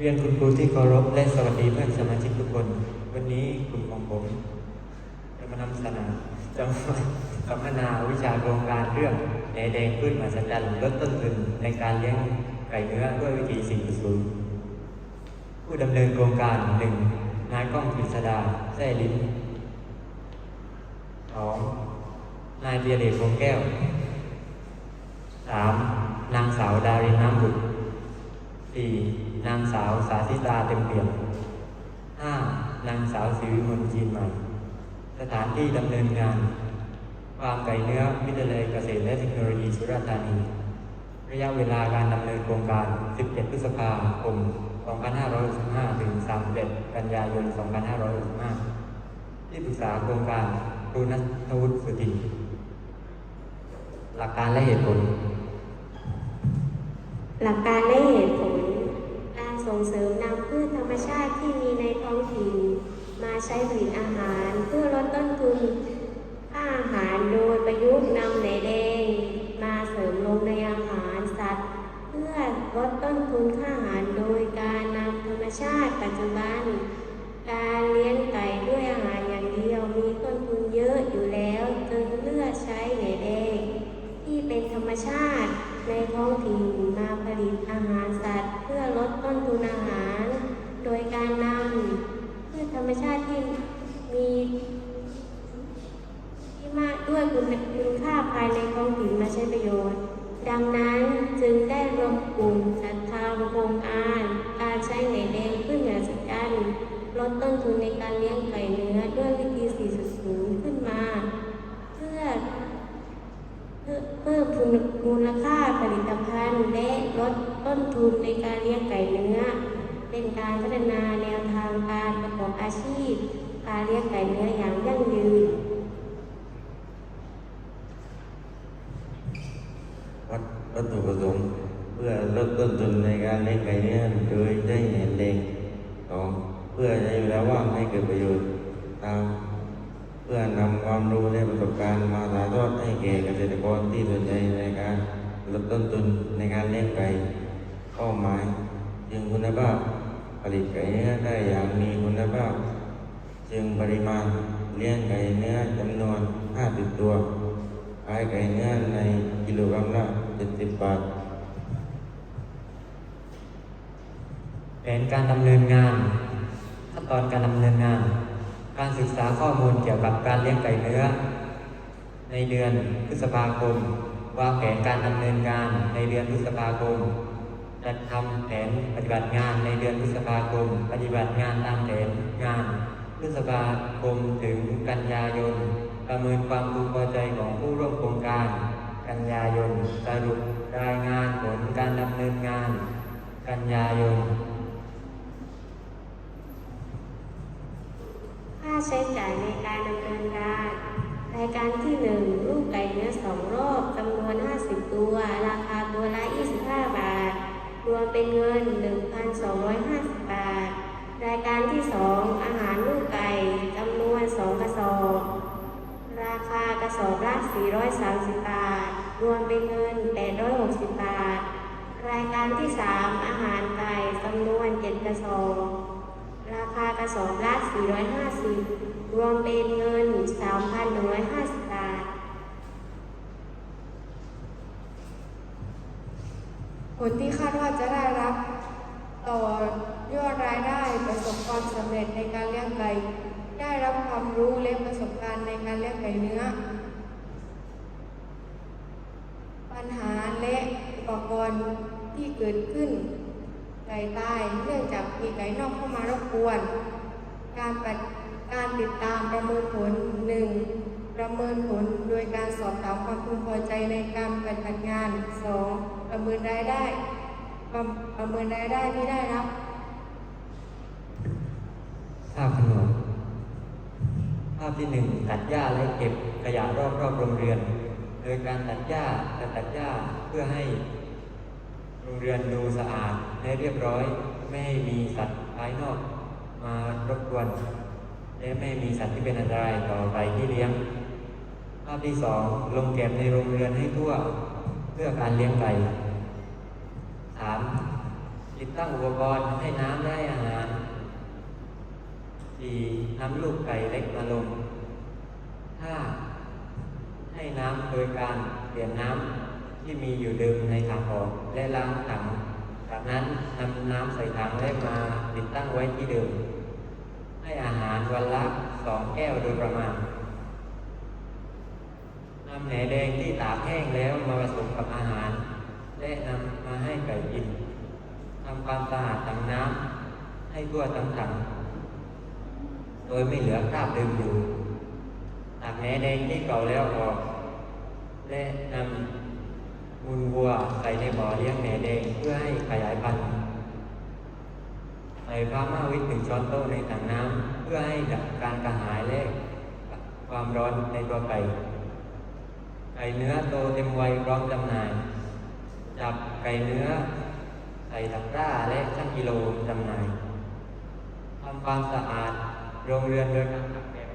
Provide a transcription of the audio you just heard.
เรียนคุณครูที่เคารพและสวัสดีเพื่อนสมาชิกทุกคน วันนี้กลุ่มของผมจะมานำเสนอจะมาสัมมนาวิชาโครงการเรื่องแหนแดงพืชมหัศจรรย์ลดต้นทุนในการเลี้ยงไก่เนื้อด้วยวิธี 4.0 ผู้ดำเนินโครงการหนึ่งนายก้องกฤษดาแซ่ลิ้มสองนายเบียร์เดชวงแก้วสามนางสาวดารินน้ำบุตรสี่ นางสาวสาธิตาเต็มเปี่ยมห้านางสาวสิวิมลจีนใหม่ สถานที่ดำเนินงานฟาร์มไก่เนื้อวิทยาลัยเกษตรและเทคโนโลยีสุราษฎร์ธานี ระยะเวลาการดำเนินโครงการ 17 พฤษภาคม 2565 ถึง 31 กันยายน 2565 ที่ปรึกษาโครงการครูนัทวุฒิสุตินหลักการและเหตุผล หลักการและเหตุผล ส่งเสริมนำพืชธรรมชาติที่มีในท้องถิ่นมาใช้ผลิตอาหาร เพื่อลดต้นทุนค่าอาหารโดยประยุกต์นำไหนแดง ชาติที่มีที่มากด้วยคุณคุณค่าภายในท้องถิ่นมาใช้ประโยชน์ ดังนั้นจึงได้รวมกลุ่มจัดทำโครงการการใช้ไหนแดงพืชเหนือสัจจันลดต้นทุนในการเลี้ยงไก่เนื้อด้วยวิธี 4.0 ขึ้นมา เพื่อเพิ่มทุนมูลค่าผลิตภัณฑ์และลดต้นทุนในการเลี้ยงไก่เนื้อ เป็นการพัฒนาแนวทางการประกอบอาชีพ การเลี้ยงไก่เนื้ออย่างยั่งยืน วัตวัตถุประสงค์เพื่อลดต้นทุนในการเลี้ยงไก่เนื้อโดยได้เห็นแดงสองเพื่อใช้เวลาว่างให้เกิดประโยชน์ตามเพื่อนำความรู้และประสบการณ์มาถ่ายทอดให้แก่เกษตรกรที่สนใจในการลดต้นทุนในการเลี้ยงไก่เป้าหมายจึงคุณภาพ ลิตไก่เนื้อได้อย่างมีคุณภาพ จึงปริมาณเลี้ยงไก่เนื้อจำนวน 50 ตัวขายไก่เนื้อในกิโลกรัมละ 70 บาท แผนการดำเนินงานขั้นตอนการดำเนินงาน การศึกษาข้อมูลเกี่ยวกับการเลี้ยงไก่เนื้อ ในเดือนพฤษภาคมวางแผนการดำเนินงานในเดือนพฤษภาคม จัดทำแผนปฏิบัติงานในเดือนพฤษภาคม ปฏิบัติงานตามแผนงาน พฤษภาคมถึงกันยายน ประเมินความพึงพอใจของผู้ร่วมโครงการ กันยายน สรุปรายงานผลการดำเนินงาน กันยายน ค่าใช้จ่ายในการดำเนินการรายการที่ 1 ลูกไก่เนื้อ2รอบจำนวน 50 ตัว ราคาตัวละ 25 บาท รวมเป็นเงิน 1,250 บาท รายการที่ 2 อาหารลูกไก่จำนวน 2 กระสอบ ราคากระสอบละ 430 บาท รวมเป็นเงิน 860 บาท รายการที่ 3 อาหารไก่จำนวน 7 กระสอบ ราคากระสอบละ 450 รวมเป็นเงิน 3,150 บาท ผลที่คาดว่าจะได้รับต่อยอดรายได้ประสบความสำเร็จในการเลี้ยงไก่ได้รับความรู้และประสบการณ์ในการเลี้ยงไก่เนื้อ ปัญหาและอุปกรณ์ที่เกิดขึ้น ไก่ตายเนื่องจากมีไก่นอกเข้ามารบกวน การปการติดตามประเมินผล 1. ประเมินผลโดยการสอบถามความพึงพอใจในการปฏิบัติงาน 2. ประเมินรายได้ประประเมินรายได้ที่ได้รับภาพขนวนภาพที่หนึ่งตัดหญ้าและเก็บขยะรอบรอบโรงเรียน โดยการตัดหญ้าจะตัดหญ้าเพื่อให้โรงเรียนดูสะอาดและเรียบร้อย ไม่ให้มีสัตว์ภายนอกมารบกวน และไม่มีสัตว์ที่เป็นอันตรายต่อไปที่เลี้ยง ภาพที่สองลงเก็บในโรงเรือนให้ทั่ว พื่อการเลี้ยงไก่สามติดตั้งอุปกรณ์ให้น้ำและให้อาหาร 4. นำลูกไก่เล็กมาลง 5. ให้น้ำโดยการเปลี่ยนน้ำที่มีอยู่เดิมในถังออกและล้างถัง จากนั้นนำน้ำใส่ถังและมาติดตั้งไว้ที่เดิม ให้อาหารวันละสองแก้วโดยประมาณำแหนแดงที่ตากแห้งแล้วมาผสมกับอาหาร และนำมาให้ไก่กินทำความสะอาดถังน้ำให้ทั่วทั้งถังโดยไม่เหลือคราบเดิมอยู่ตักแหนแดงที่เก่าแล้วออก และนำมูลวัวใส่ในบ่อเลี้ยงแหนแดงเพื่อให้ขยายพันธุ์ใส่พลามาวิตหนึ่งช้อนโต๊ะในถังน้ำเพื่อให้ดับการกระหายและความร้อนในตัวไก่ ไก่เนื้อโตเต็มวัยพร้อมจำหน่าย จับไก่เนื้อใส่ตะกร้าและชั่งกิโลจำหน่ายทำความสะอาดโรงเรือนโดยการตักแดด